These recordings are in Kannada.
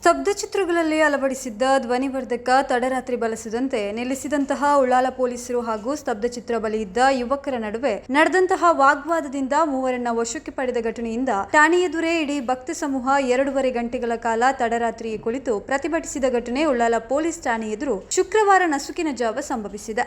ಸ್ತಬ್ಧ ಚಿತ್ರಗಳಲ್ಲಿ ಅಳವಡಿಸಿದ್ದ ಧ್ವನಿವರ್ಧಕ ತಡರಾತ್ರಿ ಬಳಸದಂತೆ ನಿಲ್ಲಿಸಿದಂತಹ ಉಳ್ಳಾಲ ಪೊಲೀಸರು ಹಾಗೂ ಸ್ತಬ್ಧ ಚಿತ್ರ ಬಲಿಯಿದ್ದ ಯುವಕರ ನಡುವೆ ನಡೆದಂತಹ ವಾಗ್ವಾದದಿಂದ ಮೂವರನ್ನ ವಶಕ್ಕೆ ಪಡೆದ ಘಟನೆಯಿಂದ ಠಾಣೆ ಎದುರೇ ಇಡೀ ಭಕ್ತ ಸಮೂಹ ಎರಡೂವರೆ ಗಂಟೆಗಳ ಕಾಲ ತಡರಾತ್ರಿ ಕುಳಿತು ಪ್ರತಿಭಟಿಸಿದ ಘಟನೆ ಉಳ್ಳಾಲ ಪೊಲೀಸ್ ಠಾಣೆ ಎದುರು ಶುಕ್ರವಾರ ನಸುಕಿನ ಜಾವ ಸಂಭವಿಸಿದೆ.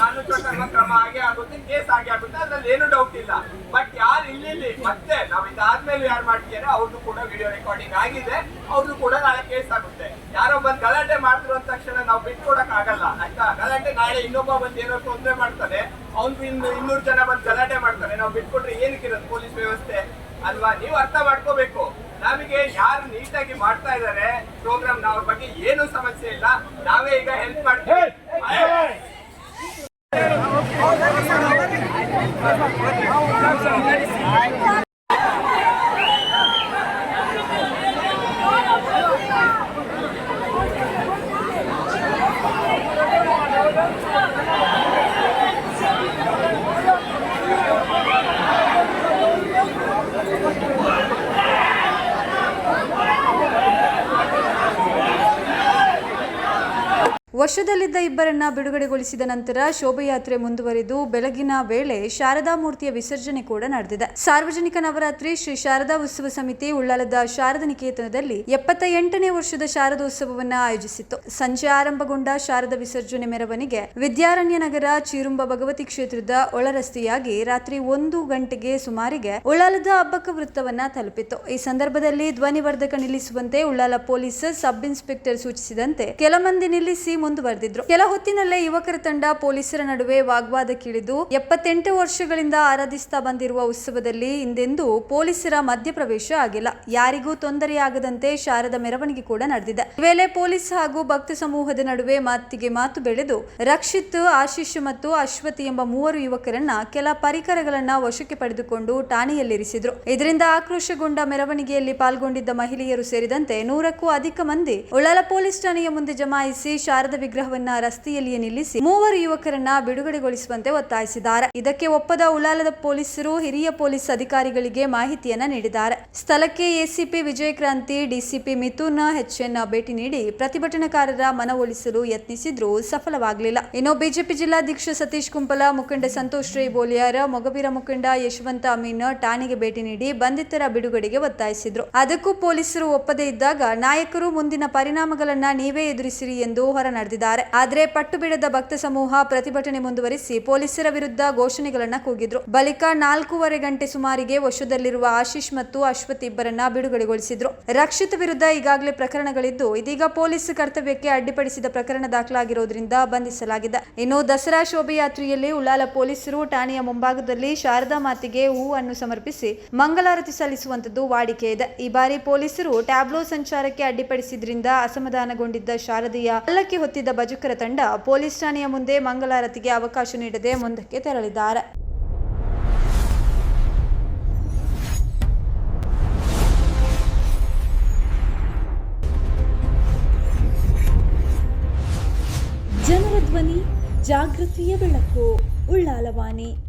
ಕಾನೂನು ಪ್ರಕಾರ ಕ್ರಮ ಹಾಗೆ ಆಗುತ್ತೆ ಕೇಸ್ ಆಗೇ ಆಗುತ್ತೆ ಅದ್ರಲ್ಲಿ ಏನು ಡೌಟ್ ಇಲ್ಲ. ಬಟ್ ಯಾರು ಇಲ್ಲಿ ಮತ್ತೆ ನಾವ್ ಇದಾದ್ಮೇಲೆ ಯಾರು ಮಾಡ್ತಿದ್ದಾರೆ ಅವ್ರದ್ದು ಕೂಡ ವಿಡಿಯೋ ರೆಕಾರ್ಡಿಂಗ್ ಆಗಿದೆ ಅವ್ರದ್ದು ಕೂಡ ನಾಳೆ ಕೇಸ್ ಆಗುತ್ತೆ. ಯಾರೋ ಬಂದ್ ಗಲಾಟೆ ಮಾಡ್ತಿರೋ ಅಂದ ತಕ್ಷಣ ನಾವು ಬಿಟ್ಕೊಡಕ್ ಆಗಲ್ಲ ಆಯ್ತಾ? ಗಲಾಟೆ ನಾಳೆ ಇನ್ನೊಬ್ಬ ಬಂದ್ ಏನೋ ತೊಂದ್ರೆ ಮಾಡ್ತಾನೆ ಅವ್ನು ಇನ್ನು ಇನ್ನೂರು ಜನ ಬಂದ್ ಗಲಾಟೆ ಮಾಡ್ತಾರೆ ನಾವು ಬಿಟ್ಕೊಟ್ರೆ ಏನಕ್ಕಿರೋದು ಪೊಲೀಸ್ ವ್ಯವಸ್ಥೆ? ಅಲ್ವಾ? ನೀವು ಅರ್ಥ ಮಾಡ್ಕೋಬೇಕು. ನಮಗೆ ಯಾರು ನೀಟಾಗಿ ಮಾಡ್ತಾ ಇದ್ದಾರೆ ಪ್ರೋಗ್ರಾಮ್ ಅವ್ರ ಬಗ್ಗೆ ಏನು ಸಮಸ್ಯೆ ಇಲ್ಲ ನಾವೇ ಈಗ ಹೆಲ್ಪ್ ಮಾಡ್ತೀವಿ. I'm sorry. ವಶದಲ್ಲಿದ್ದ ಇಬ್ಬರನ್ನ ಬಿಡುಗಡೆಗೊಳಿಸಿದ ನಂತರ ಶೋಭಯಾತ್ರೆ ಮುಂದುವರಿದು ಬೆಳಗಿನ ವೇಳೆ ಶಾರದಾ ಮೂರ್ತಿಯ ವಿಸರ್ಜನೆ ಕೂಡ ನಡೆದಿದೆ. ಸಾರ್ವಜನಿಕ ನವರಾತ್ರಿ ಶ್ರೀ ಶಾರದಾ ಉತ್ಸವ ಸಮಿತಿ ಉಳ್ಳಾಲದ ಶಾರದ ನಿಕೇತನದಲ್ಲಿ ಎಪ್ಪತ್ತ ಎಂಟನೇ ವರ್ಷದ ಶಾರದೋತ್ಸವವನ್ನು ಆಯೋಜಿಸಿತ್ತು. ಸಂಜೆ ಆರಂಭಗೊಂಡ ಶಾರದ ವಿಸರ್ಜನೆ ಮೆರವಣಿಗೆ ವಿದ್ಯಾರಣ್ಯ ನಗರ ಚೀರುಂಬ ಭಗವತಿ ಕ್ಷೇತ್ರದ ಒಳರಸ್ತೆಯಾಗಿ ರಾತ್ರಿ ಒಂದು ಗಂಟೆಗೆ ಸುಮಾರಿಗೆ ಉಳ್ಳಾಲದ ಹಬ್ಬಕ ವೃತ್ತವನ್ನ ತಲುಪಿತ್ತು. ಈ ಸಂದರ್ಭದಲ್ಲಿ ಧ್ವನಿವರ್ಧಕ ನಿಲ್ಲಿಸುವಂತೆ ಉಳ್ಳಾಲ ಪೊಲೀಸ್ ಸಬ್ ಇನ್ಸ್ಪೆಕ್ಟರ್ ಸೂಚಿಸಿದಂತೆ ಕೆಲ ಮಂದಿ ನಿಲ್ಲಿಸಿ ಮುಂದುವರೆದಿದ್ರು ಕೆಲ ಹೊತ್ತಿನಲ್ಲೇ ಯುವಕರ ತಂಡ ಪೊಲೀಸರ ನಡುವೆ ವಾಗ್ವಾದಕ್ಕಿಳಿದು ಎಪ್ಪತ್ತೆಂಟು ವರ್ಷಗಳಿಂದ ಆರಾಧಿಸ್ತಾ ಬಂದಿರುವ ಉತ್ಸವದಲ್ಲಿ ಇಂದೆಂದೂ ಪೊಲೀಸರ ಮಧ್ಯಪ್ರವೇಶ ಆಗಿಲ್ಲ. ಯಾರಿಗೂ ತೊಂದರೆಯಾಗದಂತೆ ಶಾರದ ಮೆರವಣಿಗೆ ಕೂಡ ನಡೆದಿದೆ. ಈ ವೇಳೆ ಪೊಲೀಸ್ ಹಾಗೂ ಭಕ್ತ ಸಮೂಹದ ನಡುವೆ ಮಾತಿಗೆ ಮಾತು ಬೆಳೆದು, ರಕ್ಷಿತ್, ಆಶೀಶ್ ಮತ್ತು ಅಶ್ವತಿ ಎಂಬ ಮೂವರು ಯುವಕರನ್ನ ಕೆಲ ಪರಿಕರಗಳನ್ನ ವಶಕ್ಕೆ ಪಡೆದುಕೊಂಡು ಠಾಣೆಯಲ್ಲಿರಿಸಿದ್ರು. ಇದರಿಂದ ಆಕ್ರೋಶಗೊಂಡ ಮೆರವಣಿಗೆಯಲ್ಲಿ ಪಾಲ್ಗೊಂಡಿದ್ದ ಮಹಿಳೆಯರು ಸೇರಿದಂತೆ ನೂರಕ್ಕೂ ಅಧಿಕ ಮಂದಿ ಉಳ್ಳಾಲ ಪೊಲೀಸ್ ಠಾಣೆಯ ಮುಂದೆ ಜಮಾಯಿಸಿ ಶಾರದ ವಿಗ್ರಹವನ್ನ ರಸ್ತೆಯಲ್ಲಿಯೇ ನಿಲ್ಲಿಸಿ ಮೂವರು ಯುವಕರನ್ನ ಬಿಡುಗಡೆಗೊಳಿಸುವಂತೆ ಒತ್ತಾಯಿಸಿದ್ದಾರೆ. ಇದಕ್ಕೆ ಒಪ್ಪದ ಉಳ್ಳಾಲದ ಪೊಲೀಸರು ಹಿರಿಯ ಪೊಲೀಸ್ ಅಧಿಕಾರಿಗಳಿಗೆ ಮಾಹಿತಿಯನ್ನ ನೀಡಿದ್ದಾರೆ. ಸ್ಥಳಕ್ಕೆ ACP Vijayakranthi, DCP Mithun H N ಭೇಟಿ ನೀಡಿ ಪ್ರತಿಭಟನಾಕಾರರ ಮನವೊಲಿಸಲು ಯತ್ನಿಸಿದ್ರೂ ಸಫಲವಾಗಲಿಲ್ಲ. ಇನ್ನು ಬಿಜೆಪಿ ಜಿಲ್ಲಾಧ್ಯಕ್ಷ ಸತೀಶ್ ಕುಂಪಲ, ಮುಖಂಡ ಸಂತೋಷ್ ರೈ ಬೋಲಿಯಾರ ಮೊಗಬೀರ ಮುಖಂಡ ಯಶವಂತ ಅಮೀನ್ ಠಾಣೆಗೆ ಭೇಟಿ ನೀಡಿ ಬಂಧಿತರ ಬಿಡುಗಡೆಗೆ ಒತ್ತಾಯಿಸಿದ್ರು. ಅದಕ್ಕೂ ಪೊಲೀಸರು ಒಪ್ಪದೇ ಇದ್ದಾಗ ನಾಯಕರು ಮುಂದಿನ ಪರಿಣಾಮಗಳನ್ನ ನೀವೇ ಎದುರಿಸಿರಿ ಎಂದು ಹೊರ ನಡೆದಿದ್ದಾರೆ. ಆದರೆ ಪಟ್ಟು ಬಿಡದ ಭಕ್ತ ಸಮೂಹ ಪ್ರತಿಭಟನೆ ಮುಂದುವರಿಸಿ ಪೊಲೀಸರ ವಿರುದ್ಧ ಘೋಷಣೆಗಳನ್ನ ಕೂಗಿದ್ರು. ಬಳಿಕ ನಾಲ್ಕೂವರೆ ಗಂಟೆ ಸುಮಾರಿಗೆ ವಶದಲ್ಲಿರುವ ಆಶೀಶ್ ಮತ್ತು ಅಶ್ವಥ್ ಇಬ್ಬರನ್ನ ಬಿಡುಗಡೆಗೊಳಿಸಿದ್ರು. ರಕ್ಷಿತ್ ವಿರುದ್ಧ ಈಗಾಗಲೇ ಪ್ರಕರಣಗಳಿದ್ದು, ಇದೀಗ ಪೊಲೀಸ್ ಕರ್ತವ್ಯಕ್ಕೆ ಅಡ್ಡಿಪಡಿಸಿದ ಪ್ರಕರಣ ದಾಖಲಾಗಿರೋದ್ರಿಂದ ಬಂಧಿಸಲಾಗಿದೆ. ಇನ್ನು ದಸರಾ ಶೋಭಾಯಾತ್ರೆಯಲ್ಲಿ ಉಳ್ಳಾಲ ಪೊಲೀಸರು ಠಾಣೆಯ ಮುಂಭಾಗದಲ್ಲಿ ಶಾರದಾ ಮಾತಿಗೆ ಹೂವನ್ನು ಸಮರ್ಪಿಸಿ ಮಂಗಳಾರತಿ ಸಲ್ಲಿಸುವಂತದ್ದು ವಾಡಿಕೆ ಇದೆ. ಈ ಬಾರಿ ಪೊಲೀಸರು ಟ್ಯಾಬ್ಲೋ ಸಂಚಾರಕ್ಕೆ ಅಡ್ಡಿಪಡಿಸಿದ್ರಿಂದ ಅಸಮಾಧಾನಗೊಂಡಿದ್ದ ಶಾರದೆಯ ಹಲ್ಲಕ್ಕೆ ಹೊತ್ತಿದ್ದ ಬಜುಕರ ತಂಡ ಪೊಲೀಸ್ ಠಾಣೆಯ ಮುಂದೆ ಮಂಗಳಾರತಿಗೆ ಅವಕಾಶ ನೀಡದೆ ಮುಂದಕ್ಕೆ ತೆರಳಿದ್ದಾರೆ. ಜನರ ಧ್ವನಿ, ಜಾಗೃತಿಯ ಬೆಳಕು ಉಳ್ಳಾಲವಾಣಿ